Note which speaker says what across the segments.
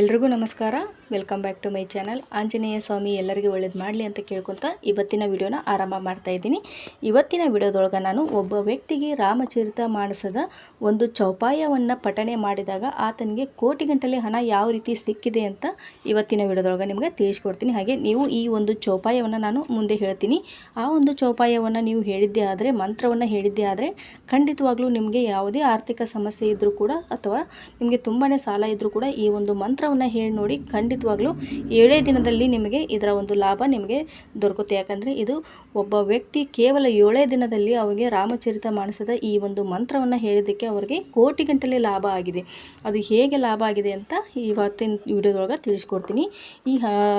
Speaker 1: ಎಲ್ರಿಗೂ ನಮಸ್ಕಾರ. Welcome back to my channel Anjaneya Swamy ಎಲ್ಲರಿಗೂ ಒಳ್ಳೇದು ಮಾಡಲಿ ಅಂತ ಕೇಳ್ಕೊತ ಇವತ್ತಿನ ವಿಡಿಯೋನ ಆರಂಭ ಮಾಡ್ತಾ ಇದ್ದೀನಿ. ಇವತ್ತಿನ ವಿಡಿಯೋದೊಳಗೆ ನಾನು ಒಬ್ಬ ವ್ಯಕ್ತಿಗೆ ರಾಮಚರಿತ ಮಾಡಿಸದ ಒಂದು ಚೌಪಾಯವನ್ನು ಪಠಣೆ ಮಾಡಿದಾಗ ಆತನಿಗೆ ಕೋಟಿ ಗಂಟಲೆ ಹಣ ಯಾವ ರೀತಿ ಸಿಕ್ಕಿದೆ ಅಂತ ಇವತ್ತಿನ ವಿಡಿಯೋದೊಳಗೆ ನಿಮಗೆ ತಿಳಿಸ್ಕೊಡ್ತೀನಿ. ಹಾಗೆ ನೀವು ಈ ಒಂದು ಚೌಪಾಯವನ್ನು ನಾನು ಮುಂದೆ ಹೇಳ್ತೀನಿ. ಆ ಒಂದು ಚೌಪಾಯವನ್ನು ನೀವು ಹೇಳಿದ್ದೇ ಆದರೆ, ಮಂತ್ರವನ್ನು ಹೇಳಿದ್ದೇ ಆದರೆ ಖಂಡಿತವಾಗ್ಲೂ ನಿಮಗೆ ಯಾವುದೇ ಆರ್ಥಿಕ ಸಮಸ್ಯೆ ಇದ್ದರೂ ಕೂಡ ಅಥವಾ ನಿಮಗೆ ತುಂಬಾ ಸಾಲ ಇದ್ದರೂ ಕೂಡ ಈ ಒಂದು ಮಂತ್ರವನ್ನು ಹೇಳಿ ನೋಡಿ ಖಂಡಿತವಾಗ್ಲೂ ಏಳೇ ದಿನದಲ್ಲಿ ನಿಮಗೆ ಇದರ ಒಂದು ಲಾಭ ನಿಮಗೆ ದೊರಕುತ್ತೆ. ಯಾಕಂದರೆ ಇದು ಒಬ್ಬ ವ್ಯಕ್ತಿ ಕೇವಲ ಏಳೇ ದಿನದಲ್ಲಿ ಅವರಿಗೆ ರಾಮಚರಿತ ಮಾನಸದ ಈ ಒಂದು ಮಂತ್ರವನ್ನು ಹೇಳಿದ್ದಕ್ಕೆ ಅವರಿಗೆ ಕೋಟಿ ಗಂಟಲೆ ಲಾಭ ಆಗಿದೆ. ಅದು ಹೇಗೆ ಲಾಭ ಆಗಿದೆ ಅಂತ ಇವತ್ತಿನ ವಿಡಿಯೋದೊಳಗೆ ತಿಳಿಸ್ಕೊಡ್ತೀನಿ. ಈ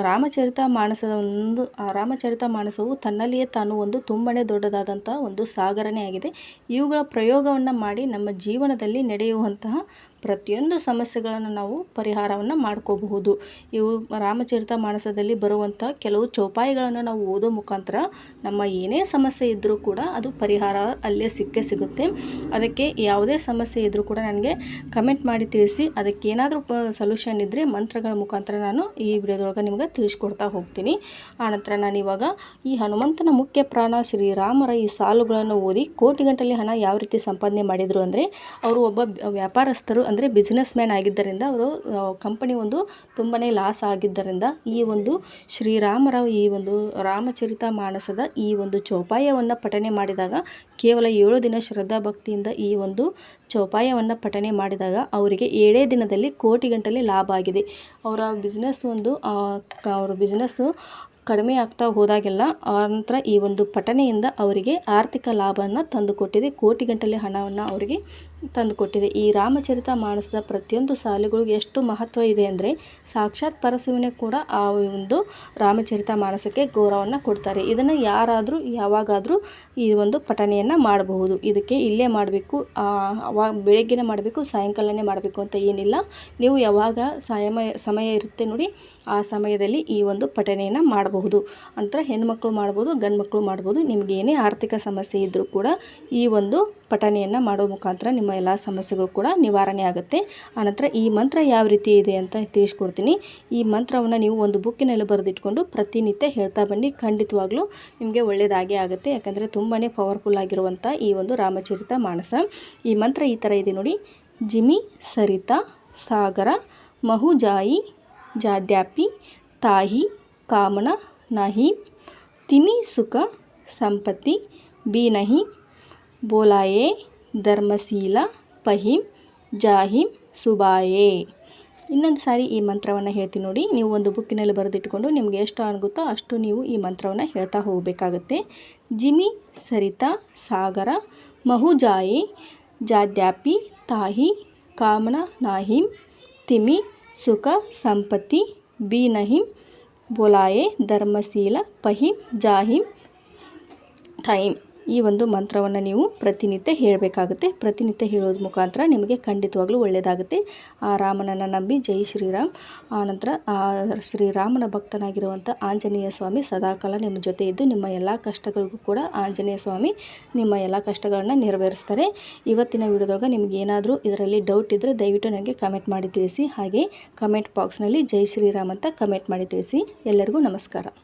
Speaker 1: ರಾಮಚರಿತ ಮಾನಸದ ಒಂದು ರಾಮಚರಿತ ಮಾನಸವು ತನ್ನಲ್ಲಿಯೇ ತಾನು ಒಂದು ತುಂಬಾ ದೊಡ್ಡದಾದಂತಹ ಒಂದು ಸಾಗರನೇ ಆಗಿದೆ. ಇವುಗಳ ಪ್ರಯೋಗವನ್ನು ಮಾಡಿ ನಮ್ಮ ಜೀವನದಲ್ಲಿ ನಡೆಯುವಂತಹ ಪ್ರತಿಯೊಂದು ಸಮಸ್ಯೆಗಳನ್ನು ನಾವು ಪರಿಹಾರವನ್ನು ಮಾಡ್ಕೋಬಹುದು. ಇವು ರಾಮಚರಿತ ಮಾನಸದಲ್ಲಿ ಬರುವಂಥ ಕೆಲವು ಚೌಪಾಯಿಗಳನ್ನು ನಾವು ಓದೋ ಮುಖಾಂತರ ನಮ್ಮ ಏನೇ ಸಮಸ್ಯೆ ಇದ್ದರೂ ಕೂಡ ಅದು ಪರಿಹಾರ ಅಲ್ಲೇ ಸಿಕ್ಕೇ ಸಿಗುತ್ತೆ. ಅದಕ್ಕೆ ಯಾವುದೇ ಸಮಸ್ಯೆ ಇದ್ದರೂ ಕೂಡ ನನಗೆ ಕಮೆಂಟ್ ಮಾಡಿ ತಿಳಿಸಿ ಅದಕ್ಕೆ ಏನಾದರೂ ಸೊಲ್ಯೂಷನ್ ಇದ್ದರೆ ಮಂತ್ರಗಳ ಮುಖಾಂತರ ನಾನು ಈ ವಿಡಿಯೋದೊಳಗೆ ನಿಮಗೆ ತಿಳಿಸ್ಕೊಡ್ತಾ ಹೋಗ್ತೀನಿ. ಆನಂತರ ನಾನು ಇವಾಗ ಈ ಹನುಮಂತನ ಮುಖ್ಯ ಪ್ರಾಣ ಶ್ರೀರಾಮರ ಈ ಸಾಲುಗಳನ್ನು ಓದಿ ಕೋಟಿ ಹಣ ಯಾವ ರೀತಿ ಸಂಪಾದನೆ ಮಾಡಿದರು ಅಂದರೆ, ಅವರು ಒಬ್ಬ ವ್ಯಾಪಾರಸ್ಥರು ಅಂದರೆ ಬಿಸ್ನೆಸ್ ಮ್ಯಾನ್ ಆಗಿದ್ದರಿಂದ ಅವರು ಕಂಪನಿ ಒಂದು ತುಂಬಾ ಲಾಸ್ ಆಗಿದ್ದರಿಂದ ಈ ಒಂದು ಶ್ರೀರಾಮರ ಈ ಒಂದು ರಾಮಚರಿತ ಮಾನಸದ ಈ ಒಂದು ಚೌಪಾಯವನ್ನು ಪಠನೆ ಮಾಡಿದಾಗ, ಕೇವಲ ಏಳು ದಿನ ಶ್ರದ್ಧಾ ಭಕ್ತಿಯಿಂದ ಈ ಒಂದು ಚೌಪಾಯವನ್ನು ಪಠನೆ ಮಾಡಿದಾಗ ಅವರಿಗೆ ಏಳೇ ದಿನದಲ್ಲಿ ಕೋಟಿಗಂಟಲೆ ಲಾಭ ಆಗಿದೆ. ಅವರ ಬಿಸ್ನೆಸ್ ಒಂದು ಅವರ ಬಿಸ್ನೆಸ್ಸು ಕಡಿಮೆ ಆಗ್ತಾ ಹೋದಾಗೆಲ್ಲ ನಂತರ ಈ ಒಂದು ಪಠನೆಯಿಂದ ಅವರಿಗೆ ಆರ್ಥಿಕ ಲಾಭವನ್ನು ತಂದುಕೊಟ್ಟಿದೆ. ಕೋಟಿ ಗಂಟಲೆ ಹಣವನ್ನು ಅವರಿಗೆ ತಂದುಕೊಟ್ಟಿದೆ. ಈ ರಾಮಚರಿತ ಮಾನಸದ ಪ್ರತಿಯೊಂದು ಸಾಲುಗಳು ಎಷ್ಟು ಮಹತ್ವ ಇದೆ ಅಂದರೆ ಸಾಕ್ಷಾತ್ ಪರಸುವಿನೇ ಕೂಡ ಆ ಒಂದು ರಾಮಚರಿತ ಮಾನಸಕ್ಕೆ ಗೌರವವನ್ನು ಕೊಡ್ತಾರೆ. ಇದನ್ನು ಯಾರಾದರೂ ಯಾವಾಗಾದರೂ ಈ ಒಂದು ಪಠನೆಯನ್ನು ಮಾಡಬಹುದು. ಇದಕ್ಕೆ ಇಲ್ಲೇ ಮಾಡಬೇಕು ಅವಾಗ ಬೆಳಗ್ಗೆನೇ ಮಾಡಬೇಕು, ಸಾಯಂಕಾಲನೇ ಮಾಡಬೇಕು ಅಂತ ಏನಿಲ್ಲ. ನೀವು ಯಾವಾಗ ಸಮಯ ಸಮಯ ಇರುತ್ತೆ ನೋಡಿ ಆ ಸಮಯದಲ್ಲಿ ಈ ಒಂದು ಪಠನೆಯನ್ನು ಮಾಡಬಹುದು ಅಂತರ ಹೆಣ್ಮಕ್ಳು ಮಾಡ್ಬೋದು ಗಂಡು ಮಕ್ಕಳು ಮಾಡ್ಬೋದು ನಿಮ್ಗೆ ಏನೇ ಆರ್ಥಿಕ ಸಮಸ್ಯೆ ಇದ್ದರೂ ಕೂಡ ಈ ಒಂದು ಪಠನೆಯನ್ನು ಮಾಡೋ ಮುಖಾಂತರ ನಿಮ್ಮ ಎಲ್ಲ ಸಮಸ್ಯೆಗಳು ಕೂಡ ನಿವಾರಣೆ ಆಗುತ್ತೆ. ಆನಂತರ ಈ ಮಂತ್ರ ಯಾವ ರೀತಿ ಇದೆ ಅಂತ ತಿಳಿಸ್ಕೊಡ್ತೀನಿ. ಈ ಮಂತ್ರವನ್ನು ನೀವು ಒಂದು ಬುಕ್ಕಿನಲ್ಲಿ ಬರೆದಿಟ್ಕೊಂಡು ಪ್ರತಿನಿತ್ಯ ಹೇಳ್ತಾ ಬನ್ನಿ. ಖಂಡಿತವಾಗ್ಲೂ ನಿಮಗೆ ಒಳ್ಳೆಯದಾಗೇ ಆಗುತ್ತೆ. ಯಾಕಂದರೆ ತುಂಬಾ ಪವರ್ಫುಲ್ ಆಗಿರುವಂಥ ಈ ಒಂದು ರಾಮಚರಿತ ಮಾನಸ. ಈ ಮಂತ್ರ ಈ ಥರ ಇದೆ ನೋಡಿ. ಜಿಮಿ ಸರಿತಾ, ಸಾಗರ ಮಹುಜಾಯಿ ಜಾದ್ಯಾಪಿ ತಾಹಿ ಕಾಮನ ನಹಿ, ತಿಮಿ ಸುಖ ಸಂಪತ್ತಿ ಬಿ ನಹಿ ಬೋಲಾಯೇ, ಧರ್ಮಶೀಲ, ಪಹಿಂ, ಜಾಹಿಂ, ಸುಬಾಯೇ. ಇನ್ನೊಂದು ಸಾರಿ ಈ ಮಂತ್ರವನ್ನು ಹೇಳ್ತೀನಿ ನೋಡಿ. ನೀವು ಒಂದು ಬುಕ್ಕಿನಲ್ಲಿ ಬರೆದಿಟ್ಟುಕೊಂಡು ನಿಮಗೆ ಎಷ್ಟು ಅನ್ಗುತ್ತೋ ಅಷ್ಟು ನೀವು ಈ ಮಂತ್ರವನ್ನು ಹೇಳ್ತಾ ಹೋಗಬೇಕಾಗುತ್ತೆ. ಜಿಮಿ, ಸರಿತಾ, ಸಾಗರ ಮಹುಜಾಯಿ ಜಾದ್ಯಾಪಿ, ತಾಹಿ, ಕಾಮನ ನಾಹಿಂ, ತಿಮಿ, ಸುಖ ಸಂಪತ್ತಿ ಬಿ ನಹಿಂ ಬೋಲಾಯೆ ಧರ್ಮಶೀಲ ಪಹಿಂ ಜಾಹಿಂ ಥೈಮ್ ಈ ಒಂದು ಮಂತ್ರವನ್ನು ನೀವು ಪ್ರತಿನಿತ್ಯ ಹೇಳಬೇಕಾಗುತ್ತೆ. ಪ್ರತಿನಿತ್ಯ ಹೇಳೋದ್ರ ಮುಖಾಂತರ ನಿಮಗೆ ಖಂಡಿತವಾಗ್ಲೂ ಒಳ್ಳೆಯದಾಗುತ್ತೆ ಆ ರಾಮನನ್ನು ನಂಬಿ ಜೈ ಶ್ರೀರಾಮ್. ಆನಂತರ ಶ್ರೀರಾಮನ ಭಕ್ತನಾಗಿರುವಂಥ ಆಂಜನೇಯ ಸ್ವಾಮಿ ಸದಾಕಾಲ ನಿಮ್ಮ ಜೊತೆ ಇದ್ದು ನಿಮ್ಮ ಎಲ್ಲ ಕಷ್ಟಗಳಿಗೂ ಕೂಡ ಆಂಜನೇಯ ಸ್ವಾಮಿ ನಿಮ್ಮ ಎಲ್ಲ ಕಷ್ಟಗಳನ್ನು ನೆರವೇರಿಸ್ತಾರೆ. ಇವತ್ತಿನ ವಿಡಿಯೋದಾಗ ನಿಮ್ಗೆ ಏನಾದರೂ ಇದರಲ್ಲಿ ಡೌಟ್ ಇದ್ದರೆ ದಯವಿಟ್ಟು ನನಗೆ ಕಮೆಂಟ್ ಮಾಡಿ ತಿಳಿಸಿ. ಹಾಗೆ ಕಮೆಂಟ್ ಬಾಕ್ಸ್ನಲ್ಲಿ ಜೈ ಶ್ರೀರಾಮ್ ಅಂತ ಕಮೆಂಟ್ ಮಾಡಿ ತಿಳಿಸಿ. ಎಲ್ಲರಿಗೂ ನಮಸ್ಕಾರ.